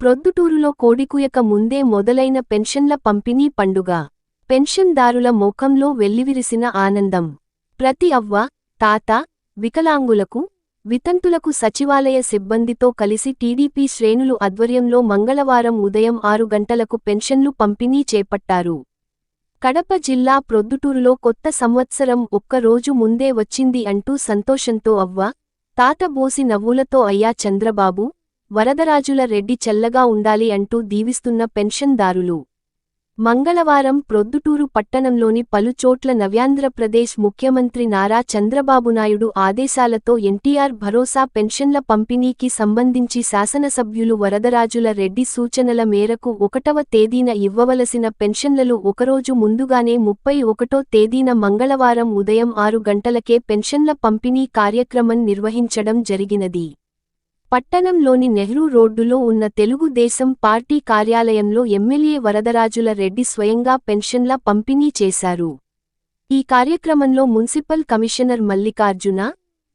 ప్రొద్దుటూరులో కోడికుయక ముందే మొదలైన పెన్షన్ల పంపిణీ పండుగ. పెన్షన్దారుల ముఖంలో వెల్లివిరిసిన ఆనందం. ప్రతి అవ్వ తాత వికలాంగులకు వితంతులకు సచివాలయ సిబ్బందితో కలిసి టీడీపీ శ్రేణులు ఆధ్వర్యంలో మంగళవారం ఉదయం ఆరు గంటలకు పెన్షన్లు పంపిణీ చేపట్టారు. కడప జిల్లా ప్రొద్దుటూరులో కొత్త సంవత్సరం ఒక్క రోజు ముందే వచ్చింది అంటూ సంతోషంతో అవ్వ తాత బోసి నవ్వులతో అయ్యా చంద్రబాబు వరదరాజుల రెడ్డి చల్లగా ఉండాలి అంటూ దీవిస్తున్న పెన్షన్దారులు. మంగళవారం ప్రొద్దుటూరు పట్టణంలోని పలుచోట్ల నవ్యాంధ్రప్రదేశ్ ముఖ్యమంత్రి నారా చంద్రబాబు నాయుడు ఆదేశాలతో ఎన్టీఆర్ భరోసా పెన్షన్ల పంపిణీకి సంబంధించి శాసనసభ్యులు వరదరాజుల రెడ్డి సూచనల మేరకు ఒకటవ తేదీన ఇవ్వవలసిన పెన్షన్లను ఒకరోజు ముందుగానే ముప్పై ఒకటో తేదీన మంగళవారం ఉదయం ఆరు గంటలకే పెన్షన్ల పంపిణీ కార్యక్రమం నిర్వహించడం జరిగినది. పట్టణంలోని నెహ్రూ రోడ్డులో ఉన్న తెలుగుదేశం పార్టీ కార్యాలయంలో ఎమ్మెల్యే వరదరాజుల రెడ్డి స్వయంగా పెన్షన్ల పంపిణీ చేశారు. ఈ కార్యక్రమంలో municipal commissioner Mallikarjuna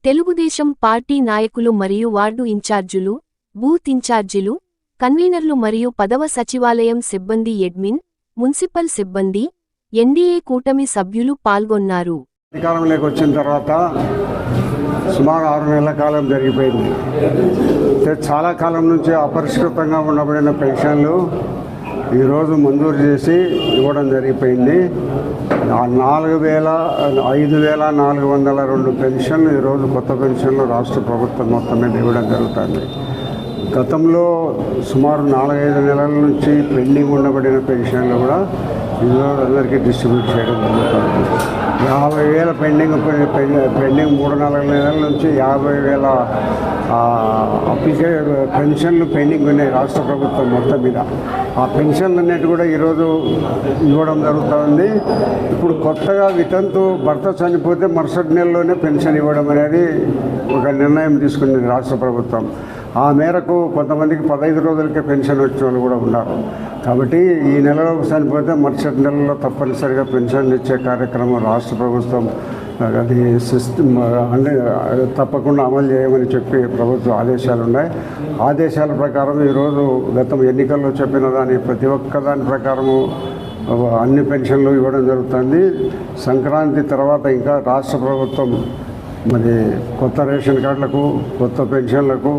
Telugu Desam party నాయకులు మరియు వార్డు ఇన్ఛార్జులు బూత్ ఇన్ఛార్జీలు కన్వీనర్లు మరియు పదవ సచివాలయం సిబ్బంది ఎడ్మిన్ మున్సిపల్ సిబ్బంది ఎన్డీఏ కూటమి సభ్యులు పాల్గొన్నారు. అధికారంలోకి వచ్చిన తర్వాత సుమారు ఆరు నెలల కాలం జరిగిపోయింది. అయితే చాలా కాలం నుంచి అపరిష్కృతంగా ఉండబడిన పెన్షన్లు ఈరోజు మంజూరు చేసి ఇవ్వడం జరిగిపోయింది. ఆ నాలుగు వేల ఐదు వేల నాలుగు వందల రెండు పెన్షన్లు ఈరోజు కొత్త పెన్షన్లు రాష్ట్ర ప్రభుత్వం మొత్తం మీద ఇవ్వడం జరుగుతుంది. గతంలో సుమారు నాలుగైదు నెలల నుంచి పెండింగ్ ఉండబడిన పెన్షన్లు కూడా అందరికీ డిస్ట్రిబ్యూట్ చేయడం జరుగుతుంది. యాభై వేల పెండింగ్ పె- పెండింగ్ మూడు నాలుగు నెలల నుంచి యాభై వేల అప్లికే పెన్షన్లు పెండింగ్ ఉన్నాయి రాష్ట్ర ప్రభుత్వం మొత్తం మీద. ఆ పెన్షన్లు అన్నిటి కూడా ఈరోజు ఇవ్వడం జరుగుతుంది. ఇప్పుడు కొత్తగా వితంతు భర్త చనిపోతే మరుసటి నెలలోనే పెన్షన్ ఇవ్వడం అనేది ఒక నిర్ణయం తీసుకుంది రాష్ట్ర ప్రభుత్వం. ఆ మేరకు కొంతమందికి పదహైదు రోజులకే పెన్షన్ వచ్చిన వాళ్ళు కూడా ఉన్నారు. కాబట్టి ఈ నెలలో చనిపోతే మరుసటి నెలలో తప్పనిసరిగా పెన్షన్ ఇచ్చే కార్యక్రమం రాష్ట్ర ప్రభుత్వం అది సిస్టమ్ అన్ని తప్పకుండా అమలు చేయమని చెప్పి ప్రభుత్వ ఆదేశాలు ఉన్నాయి. ఆదేశాల ప్రకారం ఈరోజు గతం ఎన్నికల్లో చెప్పిన దాని ప్రతి ఒక్క దాని ప్రకారము అన్ని పెన్షన్లు ఇవ్వడం జరుగుతుంది. సంక్రాంతి తర్వాత ఇంకా రాష్ట్ర ప్రభుత్వం మరి కొత్త రేషన్ కార్డులకు కొత్త పెన్షన్లకు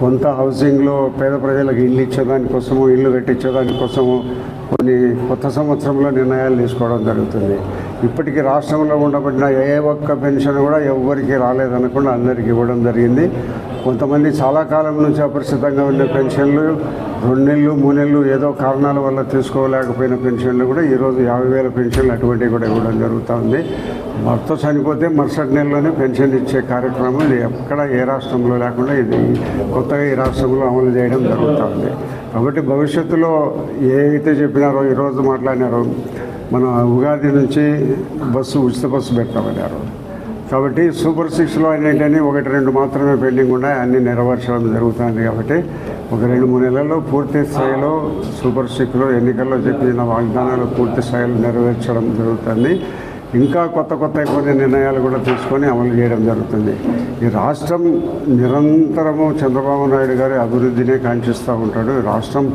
కొంత హౌసింగ్లో పేద ప్రజలకు ఇల్లు ఇచ్చేదానికోసము ఇల్లు కట్టించేదానికోసము కొన్ని కొత్త సంవత్సరంలో నిర్ణయాలు తీసుకోవడం జరుగుతుంది. ఇప్పటికీ రాష్ట్రంలో ఉండబడిన ఏ ఒక్క పెన్షన్ కూడా ఎవరికి రాలేదనకుండా అందరికీ ఇవ్వడం జరిగింది. కొంతమంది చాలా కాలం నుంచి అపరిచితంగా ఉన్న పెన్షన్లు రెండు నెలలు మూడు నెలలు ఏదో కారణాల వల్ల తీసుకోలేకపోయిన పెన్షన్లు కూడా ఈరోజు యాభై వేల పెన్షన్లు అటువంటివి కూడా ఇవ్వడం జరుగుతుంది భర్త చనిపోతే మరుసటి నెలలోనే పెన్షన్ ఇచ్చే కార్యక్రమం ఎక్కడ ఏ రాష్ట్రంలో లేకుండా ఇది కొత్తగా ఈ రాష్ట్రంలో అమలు చేయడం జరుగుతుంది కాబట్టి భవిష్యత్తులో ఏ అయితే చెప్పినారో ఈరోజు మాట్లాడినారో మన ఉగాది నుంచి బస్సు ఉచిత బస్సు పెట్టమన్నారు కాబట్టి సూపర్ సిక్స్లో ఏంటని ఒకటి రెండు మాత్రమే పెండింగ్ ఉన్నాయి. అన్ని నెరవేర్చడం జరుగుతుంది కాబట్టి ఒక రెండు మూడు నెలల్లో పూర్తి స్థాయిలో సూపర్ సిక్స్లో ఎన్నికల్లో చెప్పిన వాగ్దానాలు పూర్తి స్థాయిలో నెరవేర్చడం జరుగుతుంది. ఇంకా కొత్త కొత్త కొన్ని నిర్ణయాలు కూడా తీసుకొని అమలు చేయడం జరుగుతుంది. ఈ రాష్ట్రం నిరంతరము చంద్రబాబు నాయుడు గారి అభివృద్ధినే కాంక్షిస్తూ ఉంటాడు. రాష్ట్రం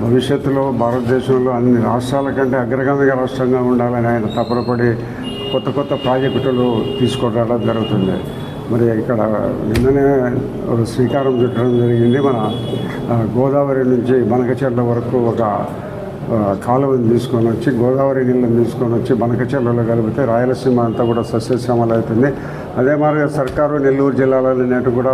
భవిష్యత్తులో భారతదేశంలో అన్ని రాష్ట్రాల కంటే అగ్రగామిగా రాష్ట్రంగా ఉండాలని ఆయన తపనపడి కొత్త కొత్త ప్రాజెక్టులు తీసుకురావడం జరుగుతుంది. మరి ఇక్కడ నిన్ననే ఒక శ్రీకారం చుట్టడం జరిగింది. మన గోదావరి నుంచి మనకచెర్ల వరకు ఒక కాలువని తీసుకొని వచ్చి గోదావరి నీళ్ళని తీసుకొని వచ్చి బనకచెర్లలో కలిపితే రాయలసీమ అంతా కూడా సస్యశ్యామలు అవుతుంది. అదే మాదిరిగా సర్కారు నెల్లూరు జిల్లాలో నేటి కూడా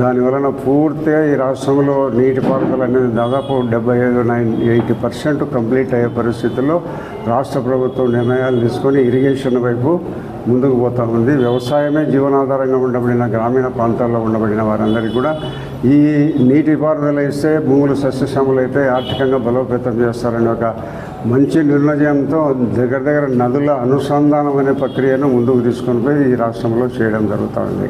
దాని వలన పూర్తిగా ఈ రాష్ట్రంలో నీటిపారుదల అనేది దాదాపు డెబ్బై ఐదు నైన్ ఎయిటీ పర్సెంట్ కంప్లీట్ అయ్యే పరిస్థితుల్లో రాష్ట్ర ప్రభుత్వం నిర్ణయాలు తీసుకొని ఇరిగేషన్ వైపు ముందుకు పోతా ఉంది. వ్యవసాయమే జీవనాధారంగా ఉండబడిన గ్రామీణ ప్రాంతాల్లో ఉండబడిన వారందరికీ కూడా ఈ నీటిపారుదల ఇస్తే భూములు సస్యశ్యామలైతే ఆర్థికంగా బలోపేతం చేస్తారని ఒక మంచి నిర్ణయంతో దగ్గర దగ్గర నదుల అనుసంధానం అనే ప్రక్రియను ముందుకు తీసుకొని పోయి ఈ రాష్ట్రంలో చేయడం జరుగుతూ ఉంది.